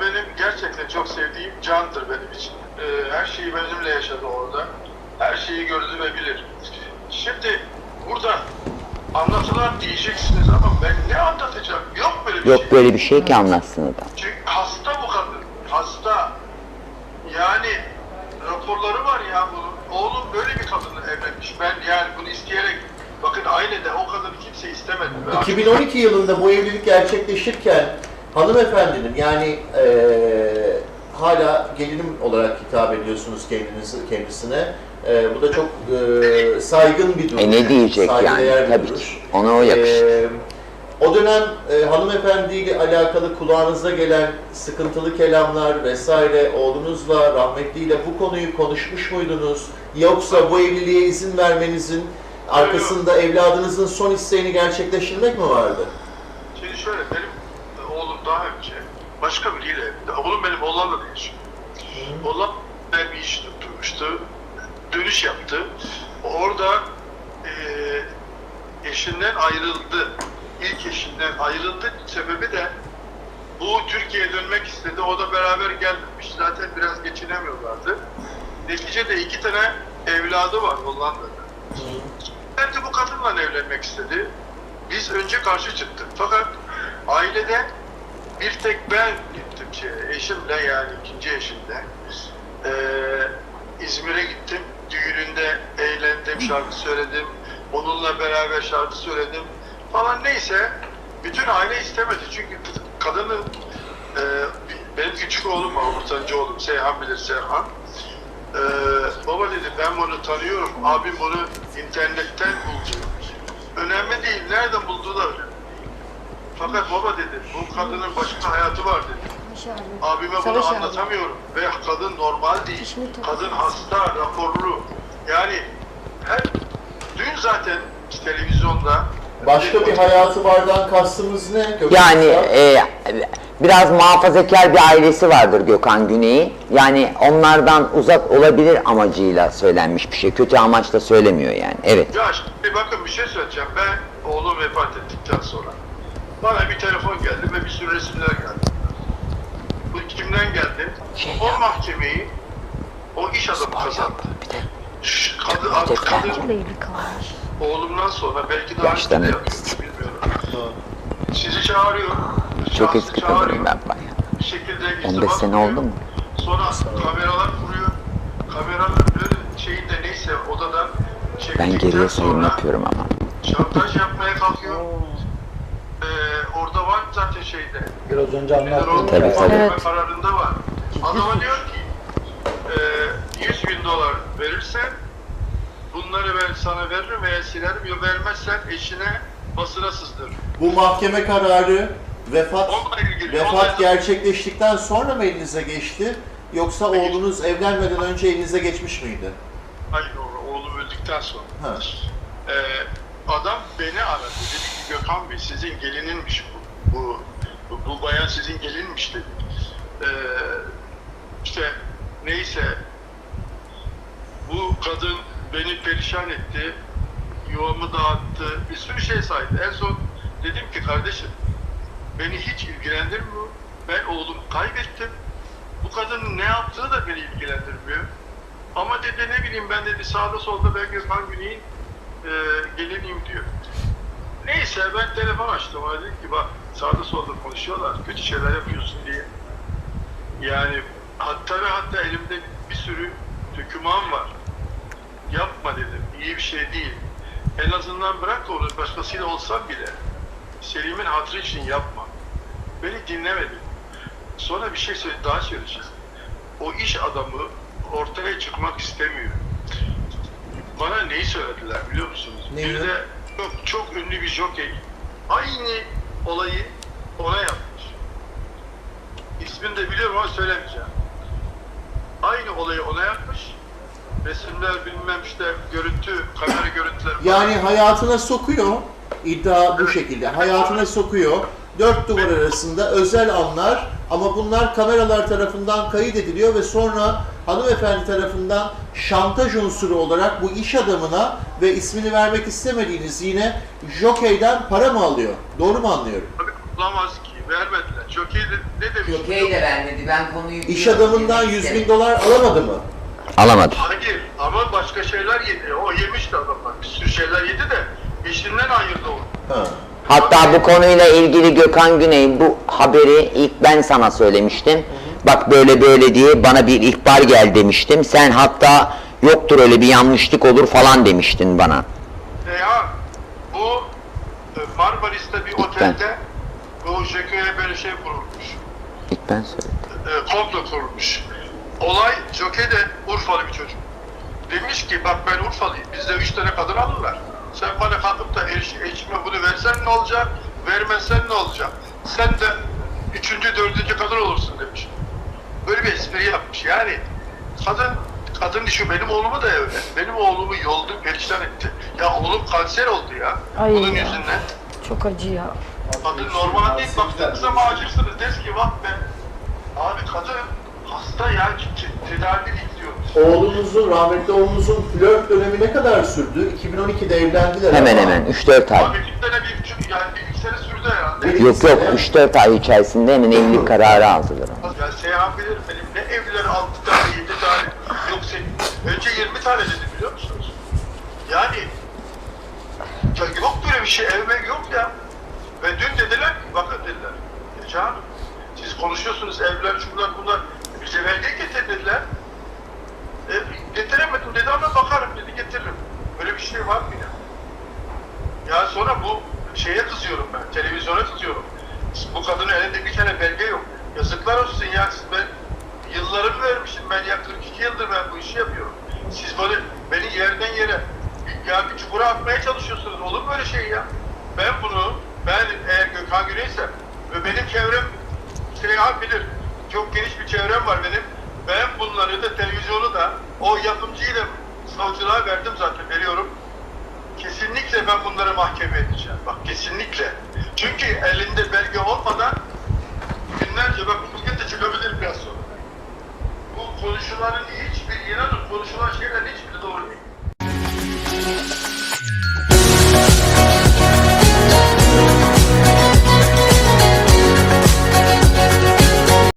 benim gerçekten çok sevdiğim candır benim için. Ee, her şeyi benimle yaşadı orada. Her şeyi gördü ve bilir. Şimdi burada anlatılan diyeceksiniz ama ben ne anlatacağım? Yok böyle bir Yok şey. böyle bir şey ki anlatsın adam. Çünkü hasta bu kadın. Hasta. Yani raporları var ya bunun. Oğlum böyle bir kadınla evlenmiş. Ben yani bunu isteyerek bakın ailede o kadını kimse istemedi. Ve 2012 yılında bu evlilik gerçekleşirken hanımefendinin yani eee, hala gelinim olarak hitap ediyorsunuz kendiniz, kendisine. Eee, bu da çok eee, saygın bir durum. E ne diyecek yani? bir Tabii ki. Ona o yakışır. Eee, o dönem e, hanımefendiyle alakalı kulağınıza gelen sıkıntılı kelamlar vesaire oğlunuzla, rahmetliyle bu konuyu konuşmuş muydunuz? Yoksa bu evliliğe izin vermenizin arkasında evladınızın son isteğini gerçekleştirmek mi vardı? Şimdi şöyle benim e, daha önce başka biriyle. Oğlum benim Hollanda'da yaşıyor. Hollanda'da bir iş tutmuştu. Dönüş yaptı. Orada e, eşinden ayrıldı. İlk eşinden ayrıldı. Sebebi de bu Türkiye'ye dönmek istedi. O da beraber gelmemiş. Zaten biraz geçinemiyorlardı. Neticede iki tane evladı var Hollanda'da. Belki bu kadınla evlenmek istedi. Biz önce karşı çıktık. Fakat ailede bir tek ben gittim şeye, eşimle yani ikinci eşimle. Ee, İzmir'e gittim. Düğününde eğlendim, şarkı söyledim. Onunla beraber şarkı söyledim falan neyse. Bütün aile istemedi çünkü kadının e, benim küçük oğlum var, ortancı oğlum Seyhan bilir Seyhan. Ee, baba dedi ben bunu tanıyorum. Abim bunu internetten buldu. Önemli değil. Nereden bulduğu da önemli. Fakat baba dedi bu kadının başka hayatı var dedi. Abime bunu Savaş abi. anlatamıyorum. Ve kadın normal değil. Kadın hasta, raporlu. Yani her dün zaten televizyonda Başka bir hayatı vardan kastımız ne? Gökhan Yani e, biraz muhafazakar bir ailesi vardır Gökhan Güney'in. Yani onlardan uzak olabilir amacıyla söylenmiş bir şey. Kötü amaçla söylemiyor yani. Evet. Ya şimdi bakın bir şey söyleyeceğim. Ben oğlum vefat ettikten sonra bana bir telefon geldi ve bir sürü resimler geldi. Bu kimden geldi? Şey o ya. mahkemeyi o iş adamı kazandı. Bir de Kadın, kadın kalmış? oğlumdan sonra belki daha önce de bilmiyorum. Sizi çağırıyor. çok eski kalırım ben bayağı. Bir şekilde 15 irtibat sene oldu mu? Sonra kameralar kuruyor. Kameranın şeyinde neyse odada Ben geriye sayım yapıyorum ama. şantaj yapmaya kalkıyor. Var zaten şeyde. Biraz önce Federal Tabii, tabii. Evet. kararında var. Adama diyor ki e, 100 bin dolar verirsen bunları ben sana veririm veya silerim. Yok vermezsen eşine basına sızdırırım. Bu mahkeme kararı vefat ilgili. vefat gerçekleştikten sonra mı elinize geçti? Yoksa oğlunuz evlenmeden önce elinize geçmiş miydi? Hayır oğlum öldükten sonra. Ha. Ee, adam beni aradı. Dedi ki Gökhan Bey sizin gelininmiş bu. Bu, bu, bu bayan sizin gelinmiş dedi. Ee, işte neyse bu kadın beni perişan etti. Yuvamı dağıttı. Bir sürü şey saydı. En son dedim ki kardeşim beni hiç ilgilendirmiyor. Ben oğlumu kaybettim. Bu kadının ne yaptığı da beni ilgilendirmiyor. Ama dedi ne bileyim ben dedi sağda solda ben Gökhan Güney'in e, geliniyim diyor. Neyse ben telefon açtım. Dedim ki bak sağda solda konuşuyorlar. Kötü şeyler yapıyorsun diye. Yani hatta ve hatta elimde bir sürü döküman var. Yapma dedim. İyi bir şey değil. En azından bırak onu başkasıyla olsam bile Selim'in hatırı için yapma. Beni dinlemedi. Sonra bir şey söyle, daha söyleyeceğim. O iş adamı ortaya çıkmak istemiyor. Bana neyi söylediler biliyor musunuz? Neyi? Bir de çok, çok ünlü bir jokey aynı olayı ona yapmış. İsmini de biliyorum ama söylemeyeceğim. Aynı olayı ona yapmış. Resimler bilmem işte görüntü, kamera görüntüleri. Yani hayatına sokuyor, iddia bu şekilde, hayatına sokuyor, dört duvar arasında özel anlar ama bunlar kameralar tarafından kayıt ediliyor ve sonra hanımefendi tarafından şantaj unsuru olarak bu iş adamına ve ismini vermek istemediğiniz yine jokeyden para mı alıyor? Doğru mu anlıyorum? Tabii bulamaz ki, vermediler. Jockey de, ne demiş? Jockey de vermedi. Ben konuyu İş adamından 100 bin dolar alamadı mı? Alamadı. Hayır ama başka şeyler yedi. O yemişti adamlar. Bir sürü şeyler yedi de işinden ayırdı onu. Ha. Hatta bu konuyla ilgili Gökhan Güney bu haberi ilk ben sana söylemiştim. Bak böyle böyle diye bana bir ihbar gel demiştim. Sen hatta yoktur öyle bir yanlışlık olur falan demiştin bana. Veya bu e, Marmaris'te bir İlk ben. otelde bu Jockey'e böyle şey kurulmuş. İlk ben söyledim. e, komplo kurulmuş. Olay Jockey de Urfalı bir çocuk. Demiş ki bak ben Urfalıyım. Bizde üç tane kadın alırlar. Sen bana kalkıp da eş, eşime bunu versen ne olacak? Vermezsen ne olacak? Sen de üçüncü, dördüncü kadın olursun demiş. Böyle bir espri yapmış. Yani kadın kadın işi benim oğlumu da öyle. Benim oğlumu yoldu, perişan etti. Ya oğlum kanser oldu ya. Ay Bunun ya. yüzünden. Çok acı ya. Kadın normal değil. Baktığınız zaman acırsınız. Deriz ki bak be. Abi kadın hasta ya. Tedavi bekliyor. Oğlunuzun, rahmetli oğlunuzun flört dönemi ne kadar sürdü? 2012'de evlendiler Hemen ama hemen 3-4 ay. Abi bir sene bir buçuk yani bir iki sene sürdü herhalde. Yok yok 3-4 ay içerisinde hemen evlilik kararı aldılar. Ya Seyhan bilir benim ne evliler 6 tane 7 tane yok senin. Önce 20 tane dedi biliyor musunuz? Yani ya yok böyle bir şey evmek yok ya. Ve dün dediler bakın dediler. Ya canım siz konuşuyorsunuz evler şunlar bunlar. Bize belge getir dediler. E, getiremedim dedi ama bakarım dedi getiririm. Böyle bir şey var mı ya? Ya sonra bu şeye kızıyorum ben, televizyona kızıyorum. Bu kadının elinde bir tane belge yok. Yazıklar olsun ya siz ben yıllarımı vermişim ben ya 42 yıldır ben bu işi yapıyorum. Siz böyle beni yerden yere ya bir çukura atmaya çalışıyorsunuz. Olur mu öyle şey ya? Ben bunu ben eğer Gökhan Güney'sem ve benim çevrem Seyhan bilir. Çok geniş bir çevrem var benim. Ben bunları da televizyonu da o yapımcıyı da savcılığa verdim zaten veriyorum. Kesinlikle ben bunları mahkeme edeceğim. Bak kesinlikle. Çünkü elinde belge olmadan günlerce bak bugün de çıkabilir biraz sonra bu konuşuların hiçbir inanın konuşulan şeylerin hiçbiri doğru değil.